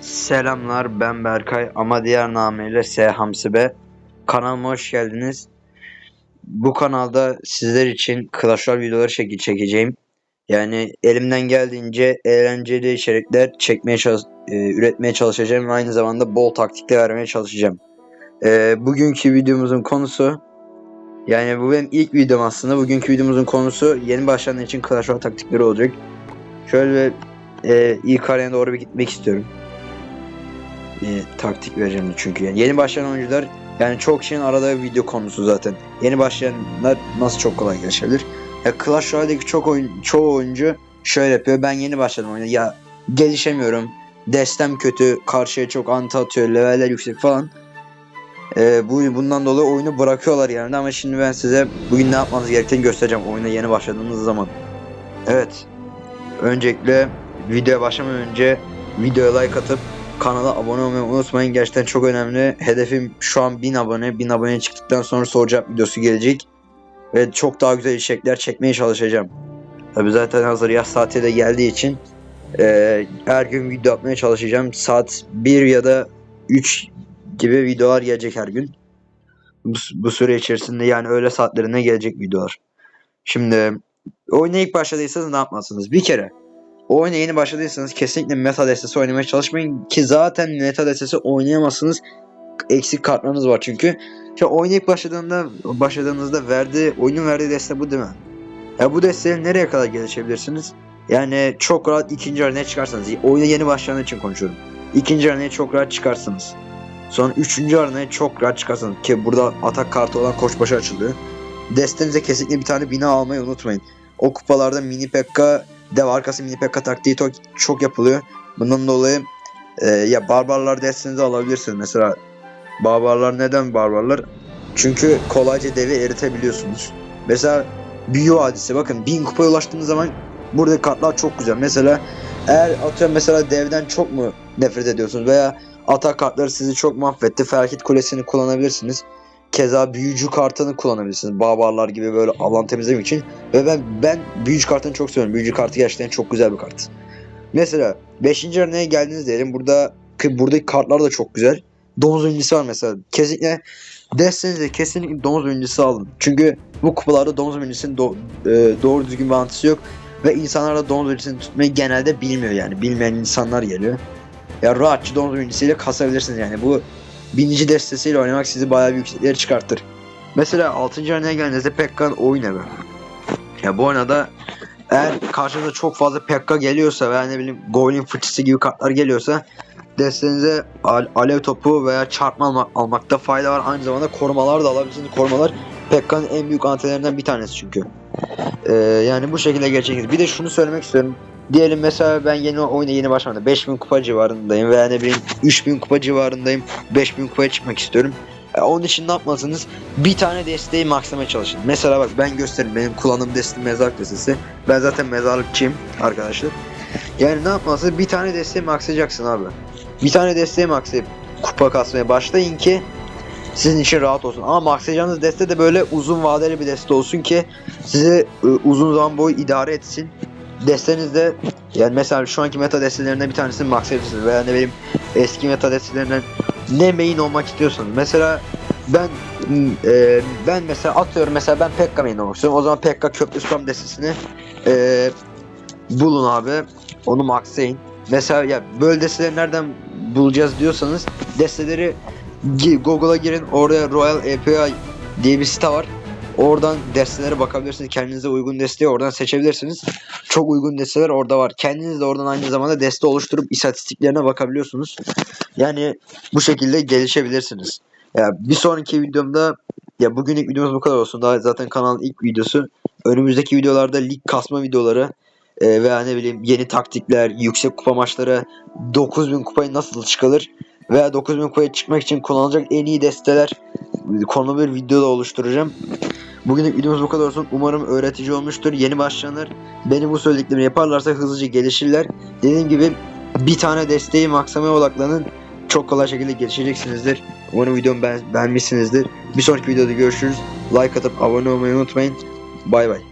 Selamlar ben Berkay ama diğer namıyla S Hamsi Be. Kanalıma hoş geldiniz. Bu kanalda sizler için Clash Royale videoları çek çekeceğim. Yani elimden geldiğince eğlenceli içerikler çekmeye çalış e, üretmeye çalışacağım ve aynı zamanda bol taktikler vermeye çalışacağım. E, bugünkü videomuzun konusu yani bu benim ilk videom aslında. Bugünkü videomuzun konusu yeni başlayanlar için Clash Royale taktikleri olacak. Şöyle e, ilk araya doğru bir gitmek istiyorum e, taktik vereceğim çünkü yani yeni başlayan oyuncular yani çok kişinin aradığı video konusu zaten. Yeni başlayanlar nasıl çok kolay gelişebilir? Ya Clash Royale'deki çok oyun, çoğu oyuncu şöyle yapıyor. Ben yeni başladım oyuna. Ya gelişemiyorum. Destem kötü. Karşıya çok anti atıyor. Leveller yüksek falan. E, bu bundan dolayı oyunu bırakıyorlar yani ama şimdi ben size bugün ne yapmanız gerektiğini göstereceğim oyuna yeni başladığınız zaman. Evet. Öncelikle videoya başlamadan önce videoya like atıp kanala abone olmayı unutmayın. Gerçekten çok önemli. Hedefim şu an 1000 abone. 1000 abone çıktıktan sonra soru cevap videosu gelecek. Ve çok daha güzel içerikler çekmeye çalışacağım. Tabi zaten hazır yaz saati de geldiği için eee, her gün video atmaya çalışacağım. Saat 1 ya da 3 gibi videolar gelecek her gün. Bu, bu süre içerisinde yani öğle saatlerinde gelecek videolar. Şimdi oyuna ilk başladıysanız ne yapmalısınız? Bir kere o oyuna yeni başladıysanız kesinlikle meta destesi oynamaya çalışmayın ki zaten meta destesi oynayamazsınız. Eksik kartlarınız var çünkü. Şimdi oyuna ilk başladığında başladığınızda verdiği oyunun verdiği deste bu değil mi? Ya bu desteyle nereye kadar gelişebilirsiniz? Yani çok rahat ikinci arenaya çıkarsanız. Oyuna yeni başlayan için konuşuyorum. İkinci arenaya çok rahat çıkarsınız. Sonra üçüncü arenaya çok rahat çıkarsınız. Ki burada atak kartı olan koçbaşı açılıyor. Destenize kesinlikle bir tane bina almayı unutmayın. O kupalarda mini pekka dev arkası mini pekka taktiği to- çok yapılıyor. Bundan dolayı e, ya barbarlar destenize alabilirsiniz. Mesela barbarlar neden barbarlar? Çünkü kolayca devi eritebiliyorsunuz. Mesela büyü hadisi bakın 1000 kupaya ulaştığınız zaman burada kartlar çok güzel. Mesela eğer atıyorum mesela devden çok mu nefret ediyorsunuz veya atak kartları sizi çok mahvetti. Felaket kulesini kullanabilirsiniz. Keza büyücü kartını kullanabilirsiniz. Barbarlar gibi böyle alan temizlemek için. Ve ben ben büyücü kartını çok seviyorum. Büyücü kartı gerçekten çok güzel bir kart. Mesela 5. arenaya geldiniz diyelim. Burada ki buradaki kartlar da çok güzel. Domuz oyuncusu var mesela. Kesinlikle destenize kesinlikle domuz oyuncusu alın. Çünkü bu kupalarda domuz oyuncusunun do- e, doğru düzgün bir antısı yok. Ve insanlar da domuz oyuncusunu tutmayı genelde bilmiyor yani. Bilmeyen insanlar geliyor. Ya rahatça domuz oyuncusuyla kasabilirsiniz yani. Bu binici destesiyle oynamak sizi bayağı bir yükseklere çıkartır. Mesela 6. arenaya geldiğinizde Pekkan oyun evi. Ya bu oynada eğer karşınıza çok fazla Pekka geliyorsa veya ne bileyim Goblin fıçısı gibi kartlar geliyorsa destenize al- alev topu veya çarpma almak, almakta fayda var. Aynı zamanda korumalar da alabilirsiniz. Korumalar Pekka'nın en büyük antilerinden bir tanesi çünkü. Ee, yani bu şekilde gerçekleşir. Bir de şunu söylemek istiyorum. Diyelim mesela ben yeni oyuna yeni başlamadım. 5000 kupa civarındayım veya ne bileyim 3000 kupa civarındayım. 5000 kupaya çıkmak istiyorum. E, onun için ne yapmalısınız? Bir tane desteği makslamaya çalışın. Mesela bak ben göstereyim. Benim kullandığım deste mezarlık destesi. Ben zaten mezarlıkçıyım arkadaşlar. Yani ne yapmalısınız? Bir tane desteği maksayacaksın abi. Bir tane desteği maksayıp kupa kasmaya başlayın ki sizin için rahat olsun. Ama maksayacağınız deste de böyle uzun vadeli bir deste olsun ki sizi e, uzun zaman boyu idare etsin. Destenizde yani mesela şu anki meta destelerinden bir tanesini maksayabilirsiniz veya ne bileyim eski meta destelerinden ne main olmak istiyorsanız. Mesela ben e, ben mesela atıyorum mesela ben Pekka main olmak istiyorum. O zaman Pekka köprü spam destesini e, bulun abi. Onu maxlayın. Mesela ya böyle desteleri nereden bulacağız diyorsanız desteleri Google'a girin. Oraya Royal API diye bir site var. Oradan destelere bakabilirsiniz. Kendinize uygun desteği oradan seçebilirsiniz. Çok uygun desteler orada var. Kendiniz de oradan aynı zamanda deste oluşturup istatistiklerine bakabiliyorsunuz. Yani bu şekilde gelişebilirsiniz. Ya bir sonraki videomda ya bugünlük videomuz bu kadar olsun. Daha zaten kanalın ilk videosu. Önümüzdeki videolarda lig kasma videoları e, veya ne bileyim yeni taktikler, yüksek kupa maçları, 9000 kupayı nasıl çıkılır veya 9000 kupaya çıkmak için kullanılacak en iyi desteler konu bir videoda oluşturacağım. Bugünlük videomuz bu kadar olsun. Umarım öğretici olmuştur. Yeni başlayanlar benim bu söylediklerimi yaparlarsa hızlıca gelişirler. Dediğim gibi bir tane desteği maksamaya odaklanın. Çok kolay şekilde gelişeceksinizdir. Umarım videomu beğen- beğenmişsinizdir. Bir sonraki videoda görüşürüz. Like atıp abone olmayı unutmayın. Bay bay.